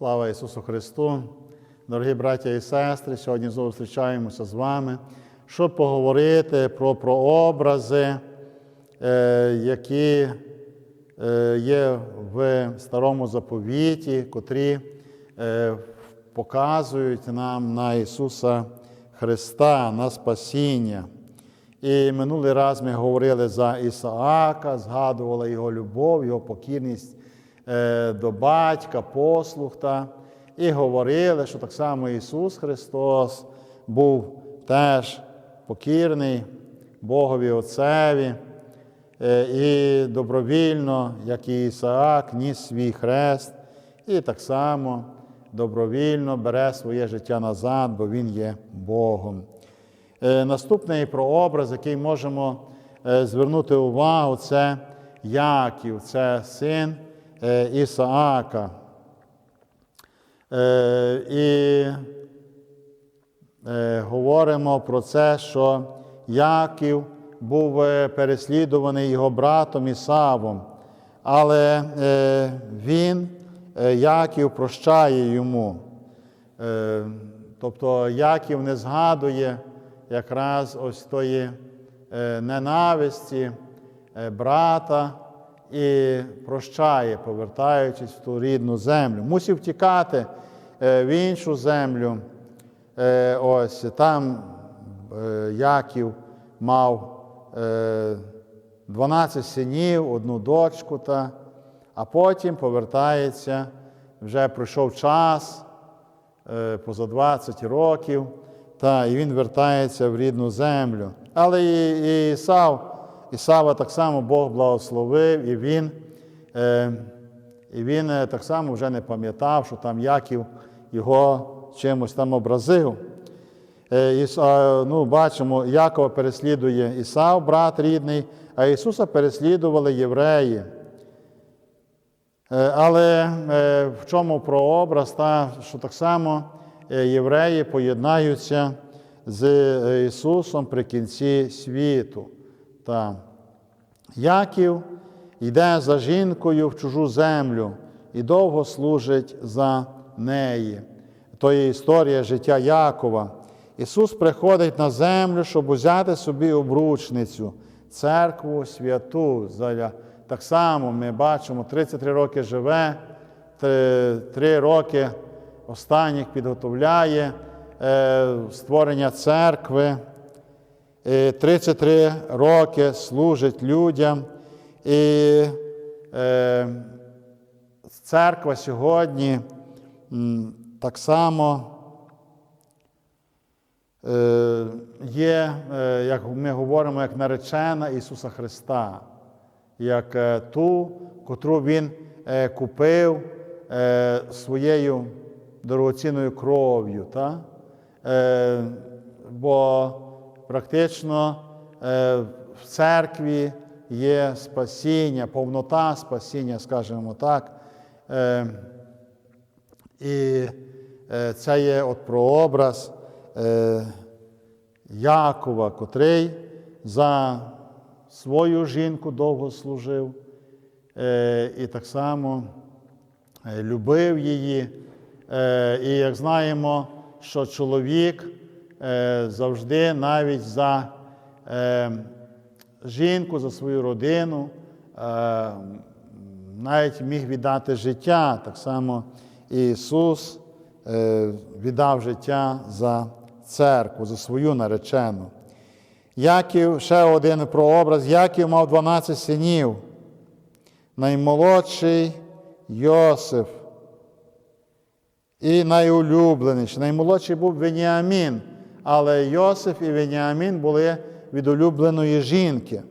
Слава Ісусу Христу! Дорогі браття і сестри, сьогодні знову зустрічаємося з вами, щоб поговорити про прообрази, е, які е, є в старому заповіті, котрі е, показують нам на Ісуса Христа, на Спасіння. І минулий раз ми говорили за Ісаака, згадували його любов, його покірність до батька, послух. Та, і говорили, що так само Ісус Христос був теж покірний Богові Отцеві е, і добровільно, як і Ісаак, ніс свій хрест, і так само добровільно бере своє життя назад, бо Він є Богом. Е, Наступний прообраз, який можемо е, звернути увагу, це Яків, це син е, Ісаака. Е, І е, говоримо про це, що Яків був е, переслідуваний його братом Ісавом, але е, він, е, Яків, прощає йому. Е, Тобто Яків не згадує якраз ось тої е, ненависті е, брата і прощає, повертаючись в ту рідну землю. Мусив втікати е, в іншу землю. Е, Ось там е, Яків мав е, 12 синів, одну дочку, та, а потім повертається, вже пройшов час, поза 20 років, та, і він вертається в рідну землю. Але і, і Ісав, Ісава так само Бог благословив, і він, е, і він е, так само вже не пам'ятав, що там Яків його чимось там образив. Е, ну, бачимо, Якова переслідує Ісав, брат рідний, а Ісуса переслідували євреї. Е, Але е, в чому прообраз, та, що так само євреї поєднаються з Ісусом при кінці світу. Та. Яків йде за жінкою в чужу землю і довго служить за неї. То є історія життя Якова. Ісус приходить на землю, щоб взяти собі обручницю, церкву святу. Так само ми бачимо, 33 роки живе, 3 роки останніх підготовляє е, створення церкви. Е, 33 роки служить людям. І е, церква сьогодні так само е, є, е, як ми говоримо, як наречена Ісуса Христа, як ту, котру Він купив своєю дорогоцінною кров'ю. Е, бо практично е, в церкві є спасіння, повнота спасіння, скажімо так. Е, І е, це є от прообраз Якова, котрий за свою жінку довго служив, і так само любив її. І як знаємо, що чоловік завжди навіть за е, жінку, за свою родину, е, навіть міг віддати життя. Так само Ісус е, віддав життя за церкву, за свою наречену. Яків, ще один прообраз, Яків мав 12 синів. Наймолодший Йосиф. І найулюбленіший. Наймолодший був Веніамін, але Йосиф і Веніамін були від улюбленої жінки.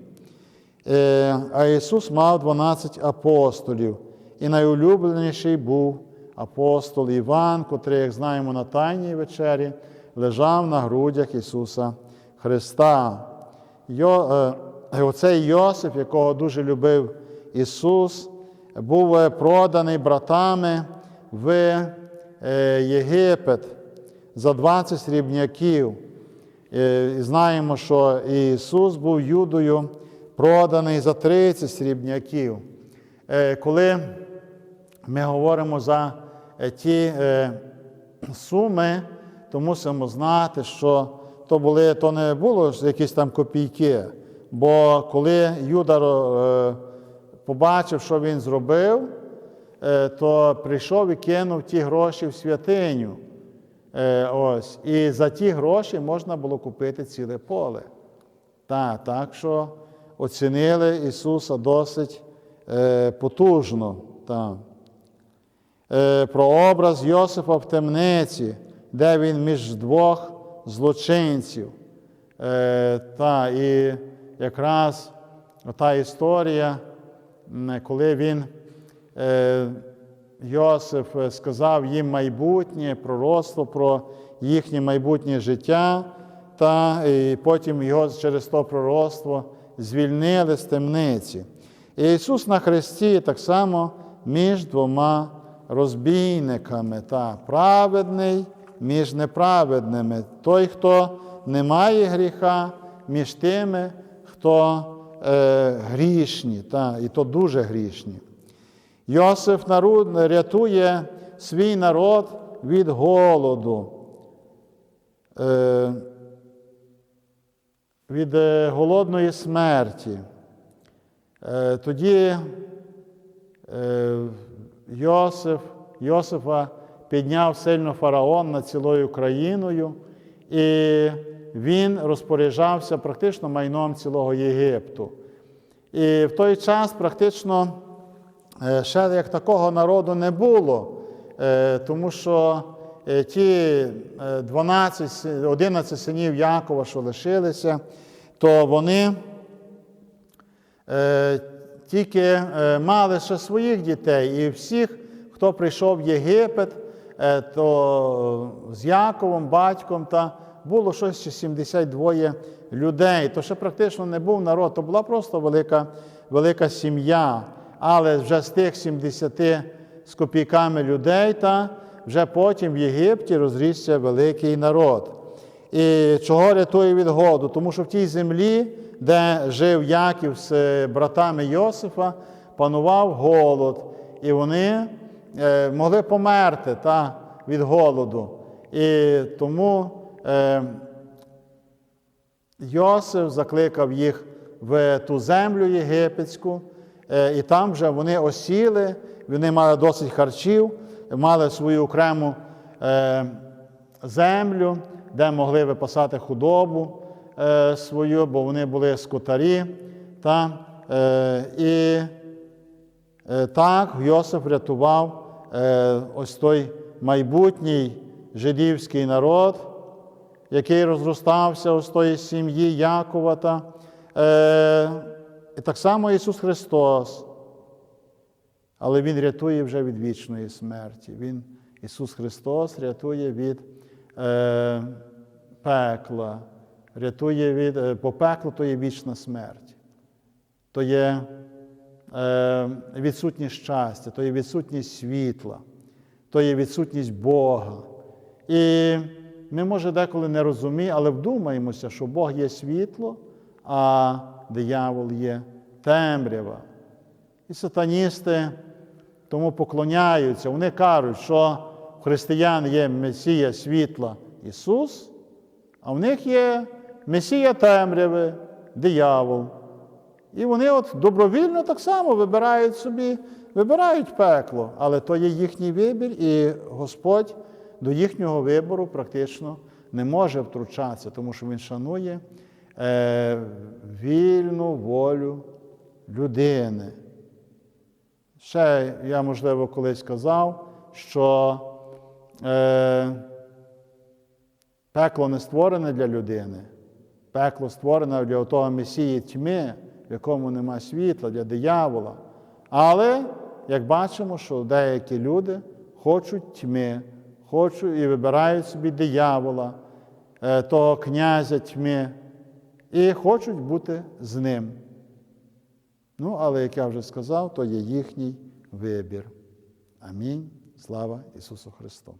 Е, А Ісус мав 12 апостолів. І найулюбленіший був апостол Іван, котрий, як знаємо, на Тайній вечері лежав на грудях Ісуса Христа. Йо, е, Оцей Йосиф, якого дуже любив Ісус, був е, проданий братами в е, Єгипет за 20 срібняків. Е, І знаємо, що Ісус був Юдою проданий за 30 срібняків. Е, Коли ми говоримо за е, ті суми, то мусимо знати, що то, були, то не було якісь там копійки. Бо коли Юда побачив, що він зробив, то прийшов і кинув ті гроші в святиню. Е, Ось. І за ті гроші можна було купити ціле поле. Так, так що оцінили Ісуса досить е, потужно. Так. Е, про образ Йосифа в темниці, де він між двох злочинців. Е, та, і якраз та історія, коли він, е, Йосиф е, сказав їм майбутнє, пророцтво про їхнє майбутнє життя, та і потім його через то пророцтво звільнили з темниці. І Ісус на Христі так само між двома розбійниками, та праведний між неправедними. Той, хто не має гріха, між тими, хто е, грішні, та, і то дуже грішні. Йосиф народ рятує свій народ від голоду, е, від е, голодної смерті. Е, Тоді Йосиф, Йосифа підняв сильно фараон над цілою країною, і він розпоряджався практично майном цілого Єгипту. І в той час практично ще як такого народу не було, е, тому що е, ті е, 12, си- 11 синів Якова, що лишилися, то вони е, тільки е, мали ще своїх дітей, і всіх, хто прийшов в Єгипет, е, то з Яковом, батьком, та було щось ще 72 людей. То ще практично не був народ, то була просто велика, велика сім'я. Але вже з тих 70 з копійками людей, та вже потім в Єгипті розрісся великий народ. І чого рятує від голоду? Тому що в тій землі, де жив Яків з е, братами Йосифа, панував голод, і вони е, могли померти та, від голоду. І тому е, Йосиф закликав їх в ту землю єгипетську, і там вже вони осіли, вони мали досить харчів, мали свою окрему е, землю, де могли випасати худобу е, свою, бо вони були скотарі. Та, е, і е, так Йосиф врятував е, ось той майбутній жидівський народ, який розростався з тої сім'ї Якова. Та, е, і так само Ісус Христос. Але Він рятує вже від вічної смерті. Він, Ісус Христос рятує від е, пекла, рятує від е, бо пекло то є вічна смерть. То є е, відсутність щастя, то є відсутність світла, то є відсутність Бога. І ми, може, деколи не розуміємо, але вдумаємося, що Бог є світло, а диявол є темрява. І сатаністи тому поклоняються. Вони кажуть, що християн є Месія світла Ісус, а в них є Месія темряви, диявол. І вони от добровільно так само вибирають собі, вибирають пекло, але то є їхній вибір, і Господь до їхнього вибору практично не може втручатися, тому що Він шанує е, вільну волю людини. Ще я, можливо, колись казав, що е, пекло не створене для людини, пекло створене для того месії тьми, в якому нема світла, для диявола. Але, як бачимо, що деякі люди хочуть тьми, хочуть і вибирають собі диявола, е, того князя тьми, і хочуть бути з ним. Ну, але, як я вже сказав, то є їхній вибір. Амінь. Слава Ісусу Христу!